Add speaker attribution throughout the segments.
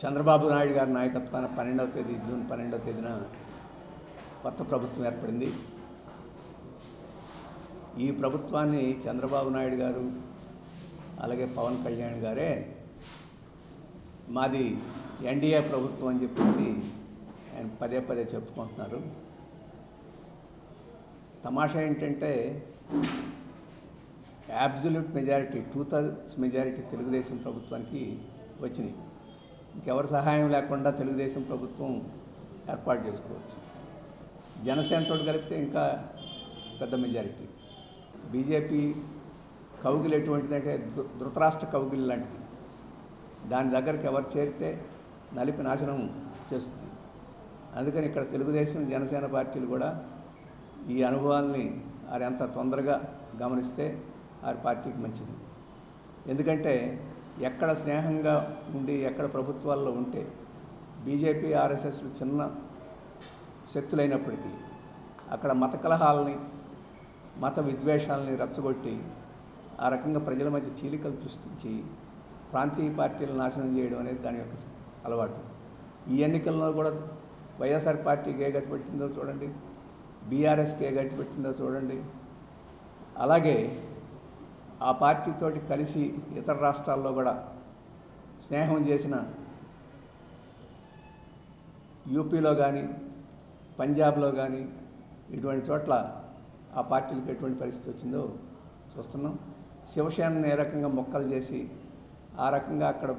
Speaker 1: చంద్రబాబు నాయుడు గారి నాయకత్వాన పన్నెండవ తేదీ జూన్ పన్నెండవ తేదీన కొత్త ప్రభుత్వం ఏర్పడింది. ఈ ప్రభుత్వాన్ని చంద్రబాబు నాయుడు గారు అలాగే పవన్ కళ్యాణ్ గారే మాది ఎన్డీఏ ప్రభుత్వం అని చెప్పేసి ఆయన పదే పదే చెప్పుకుంటున్నారు. తమాషా ఏంటంటే absolute majority two thirds majority Telugu Desam ప్రభుత్వానికి వచ్చినాయి. ఇంకెవరి సహాయం లేకుండా తెలుగుదేశం ప్రభుత్వం ఏర్పాటు చేసుకోవచ్చు. జనసేనతో కలిపితే ఇంకా పెద్ద మెజారిటీ. బీజేపీ కౌగిలు ఎటువంటిదంటే ధృ- ధృతరాష్ట్ర కౌగిలు లాంటిది. దాని దగ్గరికి ఎవరు చేరితే నలిపి నాశనం చేస్తుంది. అందుకని ఇక్కడ తెలుగుదేశం జనసేన పార్టీలు కూడా ఈ అనుభవాల్ని వారు ఎంత తొందరగా గమనిస్తే వారి పార్టీకి మంచిది. ఎందుకంటే ఎక్కడ స్నేహంగా ఉండి ఎక్కడ ప్రభుత్వాల్లో ఉంటే బీజేపీ ఆర్ఎస్ఎస్లు చిన్న శక్తులైనప్పటికీ అక్కడ మత కలహాలని మత విద్వేషాలని రెచ్చగొట్టి ఆ రకంగా ప్రజల మధ్య చీలికలు సృష్టించి ప్రాంతీయ పార్టీలు నాశనం చేయడం అనేది దాని యొక్క అలవాటు. ఈ ఎన్నికల్లో కూడా వైఎస్ఆర్ పార్టీకి ఏ గతి పెట్టిందో చూడండి బీఆర్ఎస్కి ఏ గతి పెట్టిందో చూడండి. అలాగే ఆ పార్టీతోటి కలిసి ఇతర రాష్ట్రాల్లో కూడా స్నేహం చేసిన యూపీలో కానీ పంజాబ్లో కానీ ఇటువంటి చోట్ల ఆ పార్టీలకు ఎటువంటి పరిస్థితి వచ్చిందో చూస్తున్నాం. శివసేనని ఏ రకంగా మొక్కలు చేసి ఆ రకంగా అక్కడ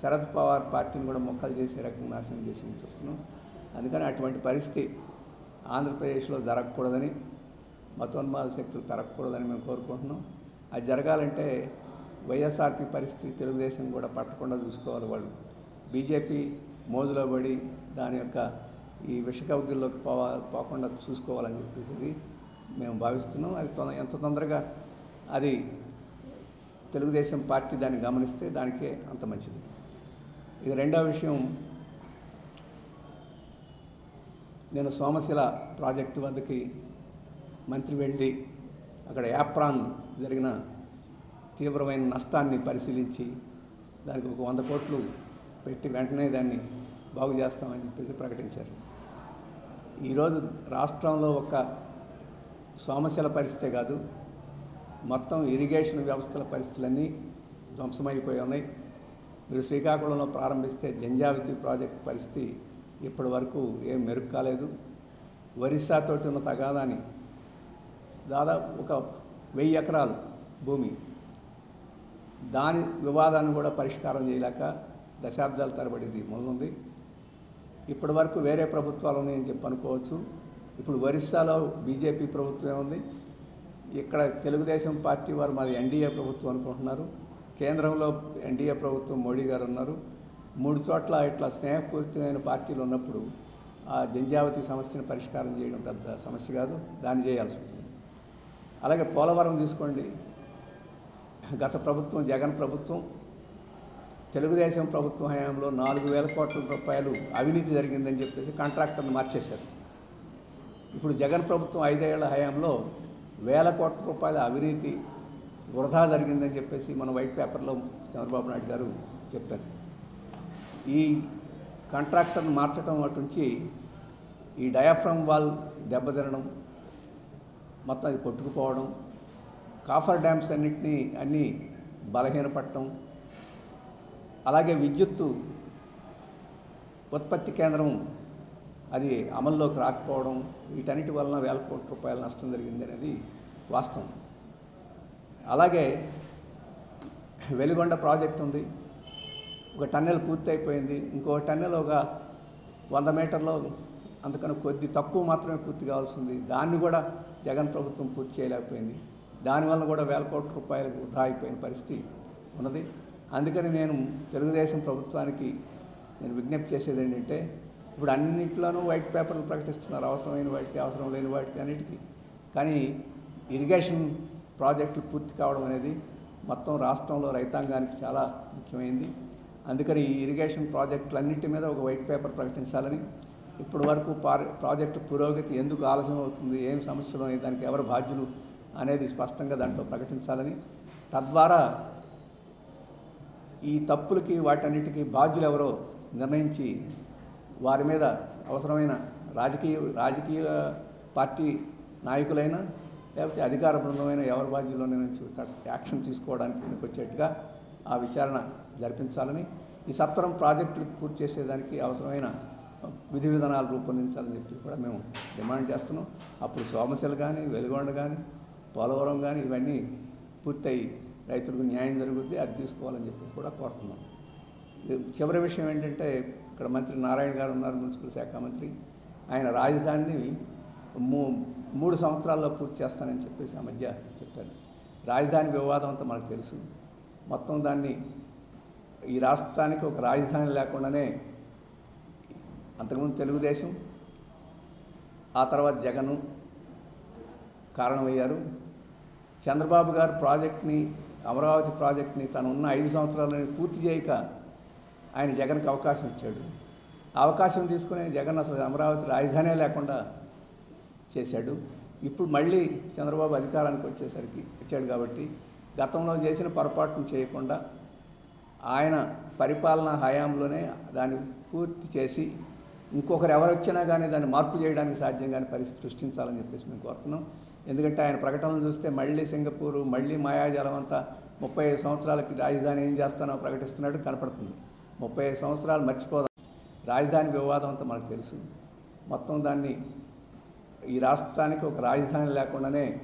Speaker 1: శరద్ పవార్ పార్టీని కూడా మొక్కలు చేసి రకంగా నాశనం చేసి చూస్తున్నాం. అందుకని అటువంటి పరిస్థితి ఆంధ్రప్రదేశ్లో జరగకూడదని మతోన్మాద శక్తులు పెరగకూడదని మేము కోరుకుంటున్నాం. అది జరగాలంటే వైఎస్ఆర్పి పరిస్థితి తెలుగుదేశం కూడా పట్టకుండా చూసుకోవాలి వాళ్ళు. బీజేపీ మోజులో పడి దాని యొక్క ఈ విషకవగిల్లోకి పోవా పోకుండా చూసుకోవాలని చెప్పేసి మేము భావిస్తున్నాం. అది తొంద ఎంత తొందరగా అది తెలుగుదేశం పార్టీ దాన్ని గమనిస్తే దానికే అంత మంచిది. ఇక రెండవ విషయం నేను సోమశిల ప్రాజెక్టు వద్దకి మంత్రి వెళ్ళి అక్కడ యాప్రాన్ జరిగిన తీవ్రమైన నష్టాన్ని పరిశీలించి దానికి ఒక వంద కోట్లు పెట్టి వెంటనే దాన్ని బాగు చేస్తామని చెప్పేసి ప్రకటించారు. ఈరోజు రాష్ట్రంలో ఒక సోమశిల పరిస్థితే కాదు మొత్తం ఇరిగేషన్ వ్యవస్థల పరిస్థితులన్నీ ధ్వంసమైపోయి ఉన్నాయి. మీరు శ్రీకాకుళంలో ప్రారంభిస్తే జంజావతి ప్రాజెక్ట్ పరిస్థితి ఇప్పటి వరకు ఏం మెరుగు కాలేదు ఒరిస్సాతోటి ఉన్న తగాదాని దాదాపు ఒక వెయ్యి ఎకరాలు భూమి. దాని వివాదాన్ని కూడా పరిష్కారం చేయలేక దశాబ్దాల తరబడిది మొదలుంది. ఇప్పటి వరకు వేరే ప్రభుత్వాలు ఉన్నాయని చెప్పి అనుకోవచ్చు. ఇప్పుడు ఒరిస్సాలో బీజేపీ ప్రభుత్వమే ఉంది. ఇక్కడ తెలుగుదేశం పార్టీ వారు మరి ఎన్డీఏ ప్రభుత్వం అనుకుంటున్నారు. కేంద్రంలో ఎన్డీఏ ప్రభుత్వం మోడీ గారు ఉన్నారు. మూడు చోట్ల ఇట్లా స్నేహపూరితమైన పార్టీలు ఉన్నప్పుడు ఆ జంజావతి సమస్యను పరిష్కారం చేయడం పెద్ద సమస్య కాదు. దాన్ని చేయాల్సి ఉంటుంది. అలాగే పోలవరం తీసుకోండి. గత ప్రభుత్వం జగన్ ప్రభుత్వం తెలుగుదేశం ప్రభుత్వం హయాంలో నాలుగు వేల కోట్ల రూపాయలు అవినీతి జరిగిందని చెప్పేసి కాంట్రాక్టర్ని మార్చేశారు. ఇప్పుడు జగన్ ప్రభుత్వం ఐదేళ్ళ హయాంలో వేల కోట్ల రూపాయల అవినీతి వృధా జరిగిందని చెప్పేసి మన వైట్ పేపర్లో చంద్రబాబు నాయుడు గారు చెప్పారు. ఈ కాంట్రాక్టర్ని మార్చడం అటు నుంచి ఈ డయాఫ్రమ్ వాల్ దెబ్బతినడం మొత్తం అది కొట్టుకుపోవడం కాఫర్ డ్యామ్స్ అన్నింటినీ అన్నీ బలహీనపడటం అలాగే విద్యుత్తు ఉత్పత్తి కేంద్రం అది అమల్లోకి రాకపోవడం వీటన్నిటి వలన వేల కోట్ల రూపాయల నష్టం జరిగింది అనేది వాస్తవం. అలాగే వెలిగొండ ప్రాజెక్ట్ ఉంది. ఒక టన్నెల్ పూర్తయిపోయింది. ఇంకో టన్నెల్ ఒక వంద మీటర్లో అందుకని కొద్ది తక్కువ మాత్రమే పూర్తి కావాల్సింది. దాన్ని కూడా జగన్ ప్రభుత్వం పూర్తి చేయలేకపోయింది. దానివల్ల కూడా వేల కోట్ల రూపాయలు వృధా అయిపోయిన పరిస్థితి ఉన్నది. అందుకని నేను తెలుగుదేశం ప్రభుత్వానికి నేను విజ్ఞప్తి చేసేది ఏంటంటే ఇప్పుడు అన్నింటిలోనూ వైట్ పేపర్లు ప్రకటిస్తున్నారు. అవసరమైన వాటికి అవసరం లేని వాటికి అన్నిటికీ. కానీ ఇరిగేషన్ ప్రాజెక్టులు పూర్తి కావడం అనేది మొత్తం రాష్ట్రంలో రైతాంగానికి చాలా ముఖ్యమైనది అందుకని ఈ ఇరిగేషన్ ప్రాజెక్టులన్నింటి మీద ఒక వైట్ పేపర్ ప్రకటించాలని ఇప్పటి వరకు ప్రాజెక్టు పురోగతి ఎందుకు ఆలస్యం అవుతుంది ఏం సమస్యలు ఉన్నాయి దానికి ఎవరు బాధ్యులు అనేది స్పష్టంగా దాంట్లో ప్రకటించాలని. తద్వారా ఈ తప్పులకి వాటన్నిటికీ బాధ్యులు ఎవరో నిర్ణయించి వారి మీద అవసరమైన రాజకీయ రాజకీయ పార్టీ నాయకులైనా లేకపోతే అధికార బృందమైన ఎవరి బాధ్యుల్లో నుంచి యాక్షన్ తీసుకోవడానికి వెనక్కి వచ్చేట్టుగా ఆ విచారణ జరిపించాలని. ఈ సత్వరం ప్రాజెక్టులు పూర్తి చేసేదానికి అవసరమైన విధి విధానాలు రూపొందించాలని చెప్పి కూడా మేము డిమాండ్ చేస్తున్నాం. అప్పుడు సోమశిల కానీ వెలుగొండ కానీ పోలవరం కానీ ఇవన్నీ పూర్తయి రైతులకు న్యాయం జరుగుద్ది అది తీసుకోవాలని చెప్పేసి కూడా కోరుతున్నాం. చివరి విషయం ఏంటంటే ఇక్కడ మంత్రి నారాయణ గారు ఉన్నారు మున్సిపల్ శాఖ మంత్రి. ఆయన రాజధానిని మూ మూడు సంవత్సరాల్లో పూర్తి చేస్తానని చెప్పేసి ఆ మధ్య చెప్పారు. రాజధాని వివాదం అంతా మనకు తెలుసు. మొత్తం దాన్ని ఈ రాష్ట్రానికి ఒక రాజధాని లేకుండానే అంతకుముందు తెలుగుదేశం ఆ తర్వాత జగను కారణమయ్యారు. చంద్రబాబు గారు ప్రాజెక్ట్ని అమరావతి ప్రాజెక్ట్ని తను ఉన్న ఐదు సంవత్సరాలని పూర్తి చేయక ఆయన జగన్కి అవకాశం ఇచ్చాడు. అవకాశం తీసుకుని జగన్ అసలు అమరావతి రాజధానే లేకుండా చేశాడు. ఇప్పుడు మళ్ళీ చంద్రబాబు అధికారానికి వచ్చేసరికి వచ్చాడు కాబట్టి గతంలో చేసిన పొరపాటును చేయకుండా ఆయన పరిపాలన హయాంలోనే దాన్ని పూర్తి చేసి ఇంకొకరు ఎవరు వచ్చినా కానీ దాన్ని మార్పు చేయడానికి సాధ్యం కాని పరిస్థితి సృష్టించాలని చెప్పేసి మేము కోరుతున్నాం. ఎందుకంటే ఆయన ప్రకటనలు చూస్తే మళ్ళీ సింగపూరు మళ్ళీ మాయాజాలం అంతా ముప్పై ఐదు సంవత్సరాలకి రాజధాని ఏం చేస్తానో ప్రకటిస్తున్నట్టు కనపడుతుంది. ముప్పై ఐదు సంవత్సరాలు మర్చిపోదాం. రాజధాని వివాదం అంతా మనకు తెలుసు. మొత్తం దాన్ని ఈ రాష్ట్రానికి ఒక రాజధాని లేకుండానే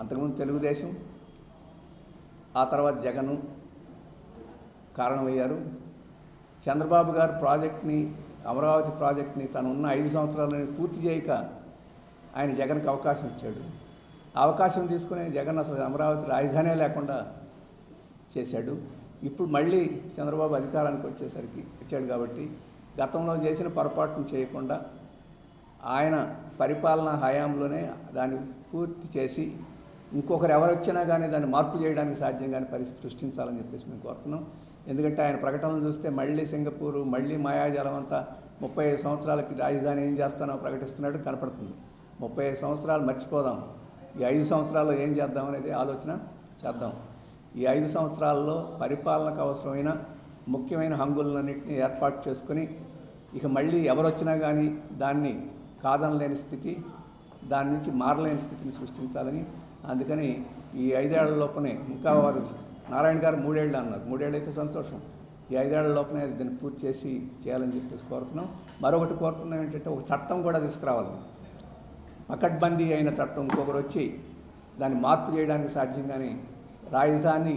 Speaker 1: అంతకుముందు తెలుగుదేశం ఆ తర్వాత జగను కారణమయ్యారు. చంద్రబాబు గారు ప్రాజెక్ట్ని అమరావతి ప్రాజెక్ట్ని తను ఉన్న ఐదు సంవత్సరాలని పూర్తి చేయక ఆయన జగన్కి అవకాశం ఇచ్చాడు. అవకాశం తీసుకుని జగన్ అసలు అమరావతి రాజధానే లేకుండా చేశాడు. ఇప్పుడు మళ్ళీ చంద్రబాబు అధికారానికి వచ్చేసరికి వచ్చాడు కాబట్టి గతంలో చేసిన పొరపాటును చేయకుండా ఆయన పరిపాలన హయాంలోనే దాన్ని పూర్తి చేసి ఇంకొకరు ఎవరు వచ్చినా కానీ దాన్ని మార్పు చేయడానికి సాధ్యం కాని పరిస్థితి సృష్టించాలని చెప్పేసి మేము కోరుతున్నాం. ఎందుకంటే ఆయన ప్రకటనలు చూస్తే మళ్ళీ సింగపూరు మళ్ళీ మాయాజాలం అంతా ముప్పై ఐదు సంవత్సరాలకి రాజధాని ఏం చేస్తానో ప్రకటిస్తున్నాడు కనపడుతుంది. ముప్పై ఐదు సంవత్సరాలు మర్చిపోదాం. ఈ ఐదు సంవత్సరాల్లో ఏం చేద్దాం అనేది ఆలోచన చేద్దాం. ఈ ఐదు సంవత్సరాల్లో పరిపాలనకు అవసరమైన ముఖ్యమైన హంగులన్నింటినీ ఏర్పాటు చేసుకుని ఇక మళ్ళీ ఎవరు వచ్చినా కానీ దాన్ని కాదనలేని స్థితి దాని నుంచి మారలేని స్థితిని సృష్టించాలని అందుకని ఈ ఐదేళ్ళ లోపనే ఇంకా వారు నారాయణ గారు మూడేళ్ళు అన్నారు. మూడేళ్ళు అయితే సంతోషం. ఈ ఐదేళ్ళ లోపనే దీన్ని పూర్తి చేసి చేయాలని చెప్పేసి కోరుతున్నాం. మరొకటి కోరుతున్నాం ఏంటంటే ఒక చట్టం కూడా తీసుకురావాలి. పకడ్బందీ అయిన చట్టం ఇంకొకరు వచ్చి దాన్ని మార్పు చేయడానికి సాధ్యం కానీ రాజధాని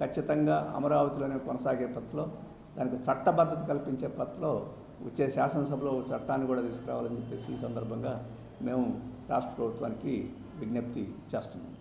Speaker 1: ఖచ్చితంగా అమరావతిలోనే కొనసాగే పత్రలో దానికి చట్టబద్ధత కల్పించే పత్రలో వచ్చే శాసనసభలో ఒక చట్టాన్ని కూడా తీసుకురావాలని చెప్పేసి ఈ సందర్భంగా మేము రాష్ట్ర ప్రభుత్వానికి విజ్ఞప్తి చేస్తున్నాం.